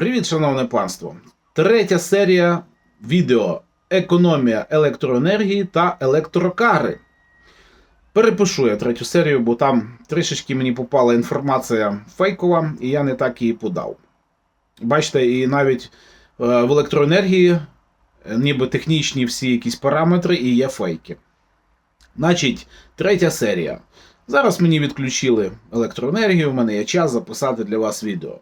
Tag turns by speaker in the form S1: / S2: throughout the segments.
S1: Привіт, шановне панство! Третя серія відео Економія електроенергії та електрокари. Перепишу я третю серію, бо там трішечки мені попала інформація фейкова, і я не так її подав. Бачите, і навіть е, в електроенергії, е, ніби технічні всі якісь параметри, і є фейки. Значить, третя серія. Зараз мені відключили електроенергію, в мене є час записати для вас відео.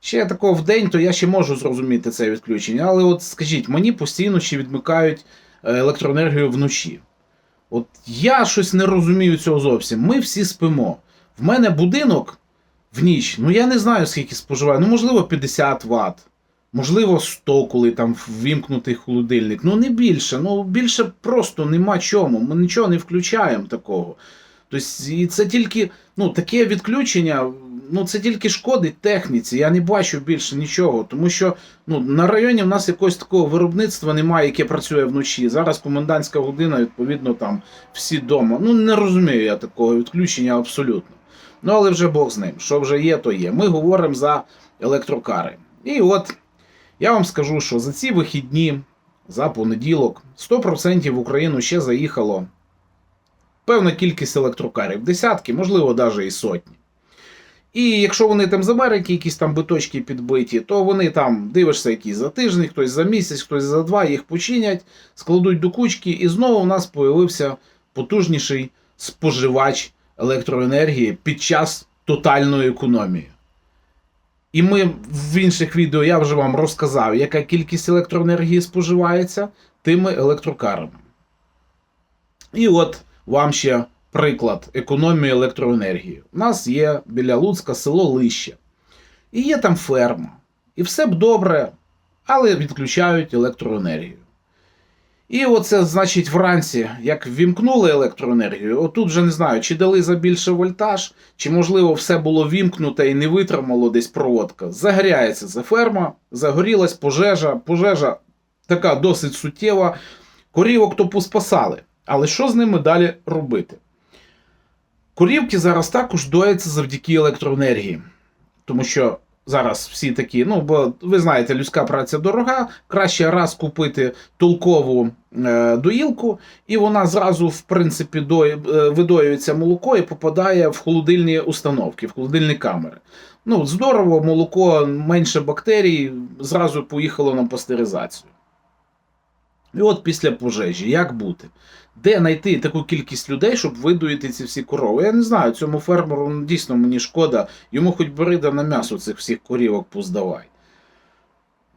S1: Ще такого в день, то я ще можу зрозуміти це відключення. Але от скажіть, мені постійно ще відмикають е, електроенергію вночі. От я щось не розумію цього зовсім. Ми всі спимо. В мене будинок в ніч, ну я не знаю, скільки споживає. Ну, можливо, 50 Вт. Можливо, 100, коли там ввімкнутий холодильник. Ну не більше. Ну більше просто нема чому. Ми нічого не включаємо такого. Тобто, і це тільки, ну, таке відключення, ну це тільки шкодить техніці. Я не бачу більше нічого. Тому що ну, на районі в нас якогось такого виробництва немає, яке працює вночі. Зараз комендантська година, відповідно, там всі вдома. Ну, не розумію я такого відключення абсолютно. Ну, але вже Бог з ним. Що вже є, то є. Ми говоримо за електрокари. І от я вам скажу, що за ці вихідні, за понеділок, 100% в Україну ще заїхало певна кількість електрокарів, десятки, можливо, навіть і сотні. І якщо вони там з Америки, якісь там биточки підбиті, то вони там дивишся, якісь за тиждень, хтось за місяць, хтось за два, їх починять, складуть до кучки, і знову у нас появився потужніший споживач електроенергії під час тотальної економії. І ми в інших відео я вже вам розказав, яка кількість електроенергії споживається тими електрокарами. І от вам ще приклад економії електроенергії. У нас є біля Луцька село Лище. І є там ферма. І все б добре, але відключають електроенергію. І оце, значить, вранці, як ввімкнули електроенергію, отут вже не знаю, чи дали за більше вольтаж, чи, можливо, все було вімкнуте і не витримало десь проводка. Загоряється ця ферма, загорілась пожежа, пожежа така досить суттєва. Корівок то поспасали. Але що з ними далі робити? Корівки зараз також дояться завдяки електроенергії. Тому що зараз всі такі, ну, бо ви знаєте, людська праця дорога, краще раз купити толкову е, доїлку, і вона зразу, в принципі, до, е, видоюється молоко і попадає в холодильні установки, в холодильні камери. Ну, здорово, молоко, менше бактерій, зразу поїхало на пастеризацію. І от після пожежі, як бути? Де знайти таку кількість людей, щоб видоїти ці всі корови? Я не знаю, цьому фермеру ну, дійсно мені шкода, йому хоч брида на м'ясо цих всіх корівок поздавай.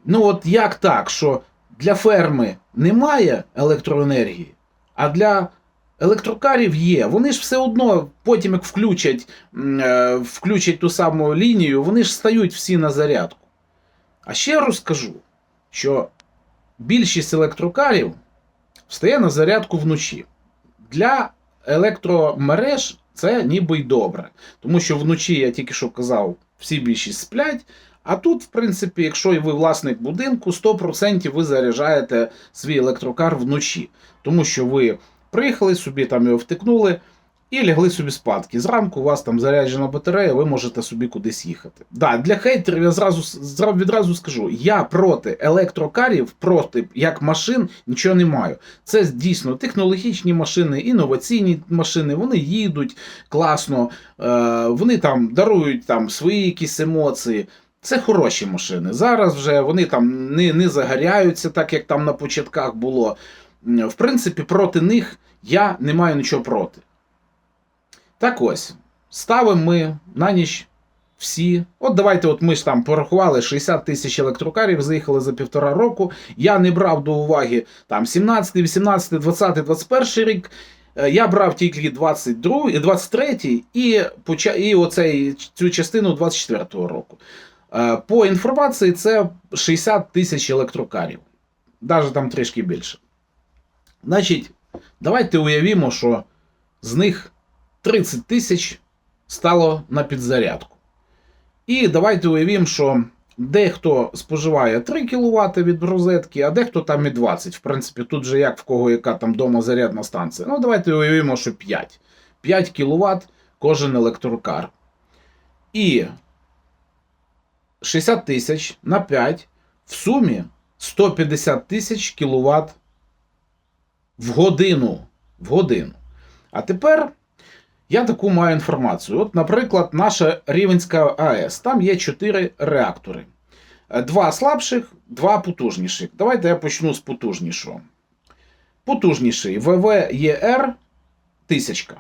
S1: Ну от як так, що для ферми немає електроенергії, а для електрокарів є. Вони ж все одно, потім як включать, е, включать ту саму лінію, вони ж стають всі на зарядку. А ще розкажу, що більшість електрокарів встає на зарядку вночі. Для електромереж це ніби й добре. Тому що вночі, я тільки що казав, всі більшість сплять. А тут, в принципі, якщо ви власник будинку, 100% ви заряджаєте свій електрокар вночі. Тому що ви приїхали собі, там його втикнули і лягли собі спадки. Зранку у вас там заряджена батарея, ви можете собі кудись їхати. Да, Для хейтерів я зразу, відразу скажу: я проти електрокарів, проти як машин нічого не маю. Це дійсно технологічні машини, інноваційні машини, вони їдуть класно, е, вони там дарують там свої якісь емоції. Це хороші машини. Зараз вже вони там не, не загоряються, так як там на початках було. В принципі, проти них я не маю нічого проти. Так ось, ставимо ми на ніч всі. От давайте, от ми ж там порахували 60 тисяч електрокарів, заїхали за півтора року. Я не брав до уваги там 17, 18, 20, 21 рік. Е, Я брав тільки 22, 23 і поча- і оцей, цю частину 24 року. Е, По інформації, це 60 тисяч електрокарів. Навіть там трішки більше. Значить, давайте уявімо, що з них 30 тисяч стало на підзарядку. І давайте уявімо, що дехто споживає 3 кВт від розетки, а дехто там і 20. В принципі, тут же як в кого яка там вдома зарядна станція. Ну, давайте уявімо, що 5. 5 кВт кожен електрокар. І 60 тисяч на 5 в сумі 150 тисяч кіловат в годину. В годину. А тепер я таку маю інформацію. От, наприклад, наша Рівенська АЕС. Там є 4 реактори. Е, Два слабших, два потужніших. Давайте я почну з потужнішого. Потужніший ВВЕР 1000.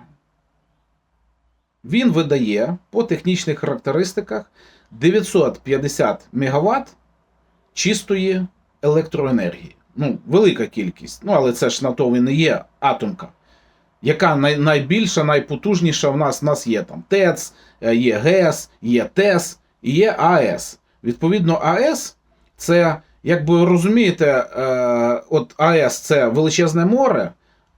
S1: Він видає по технічних характеристиках 950 МВт чистої електроенергії. Ну, велика кількість. Ну, але це ж на то і не є атомка. Яка най, найбільша, найпотужніша в нас, в нас є там ТЕЦ, е, є ГЕС, є ТЕС і є АЕС. Відповідно, АЕС це, як ви розумієте, е, от АЕС це величезне море,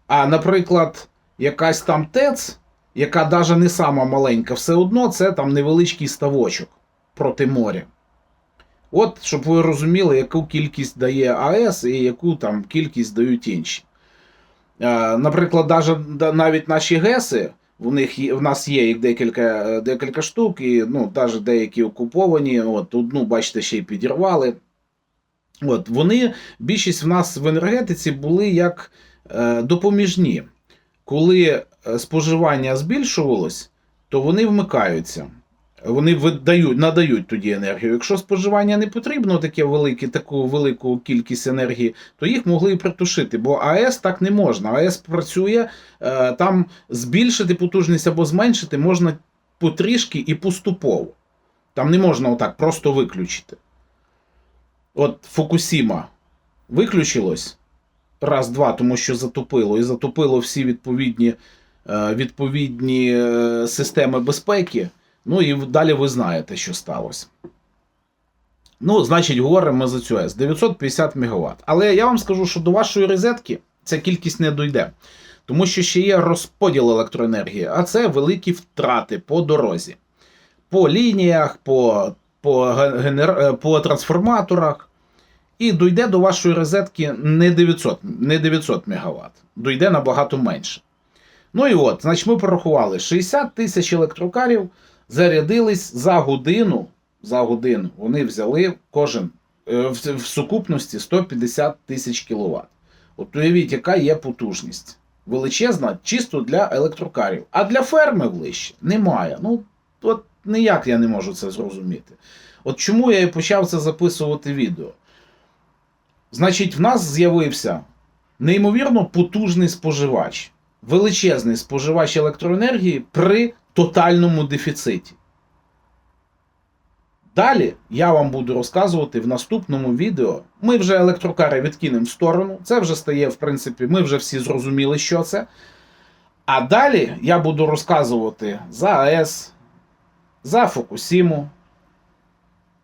S1: а, наприклад, якась там ТЕЦ, яка навіть не сама маленька, все одно це там невеличкий ставочок проти моря. От, щоб ви розуміли, яку кількість дає АЕС і яку там кількість дають інші. Е, Наприклад, навіть наші ГЕСи, в, них, в нас є їх декілька, е, декілька штук, і ну, навіть деякі окуповані. От, одну, бачите, ще й підірвали. От, вони, більшість в нас в енергетиці були як е, допоміжні. Коли е, споживання збільшувалось, то вони вмикаються. Вони видають, надають тоді енергію. Якщо споживання не потрібно таке велике, таку велику кількість енергії, то їх могли і притушити. Бо АЕС так не можна. АЕС працює, е, там збільшити потужність або зменшити можна потрішки і поступово. Там не можна отак просто виключити. От Фукусіма виключилось раз-два, тому що затопило, і затопило всі відповідні, е, відповідні е, системи безпеки. Ну і далі ви знаєте, що сталося. Ну, значить, говоримо за цю АЕС 950 МВт. Але я вам скажу, що до вашої розетки ця кількість не дойде. Тому що ще є розподіл електроенергії, а це великі втрати по дорозі. По лініях, по, по, генер... е, по трансформаторах. І дойде до вашої розетки не 900, не 900 МВт, дойде набагато менше. Ну і от, значить, ми порахували 60 тисяч електрокарів зарядились за годину. За годину вони взяли кожен е, в, сукупності 150 тисяч кВт. От уявіть, яка є потужність. Величезна, чисто для електрокарів. А для ферми ближче немає. Ну, от ніяк я не можу це зрозуміти. От чому я і почав це записувати відео. Значить, в нас з'явився неймовірно потужний споживач, величезний споживач електроенергії при тотальному дефіциті. Далі я вам буду розказувати в наступному відео. Ми вже електрокари відкинемо в сторону. Це вже стає, в принципі, ми вже всі зрозуміли, що це. А далі я буду розказувати за АЕС, за Фукусіму.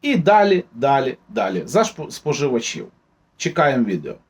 S1: І далі, далі, далі. За споживачів. Чекаємо відео.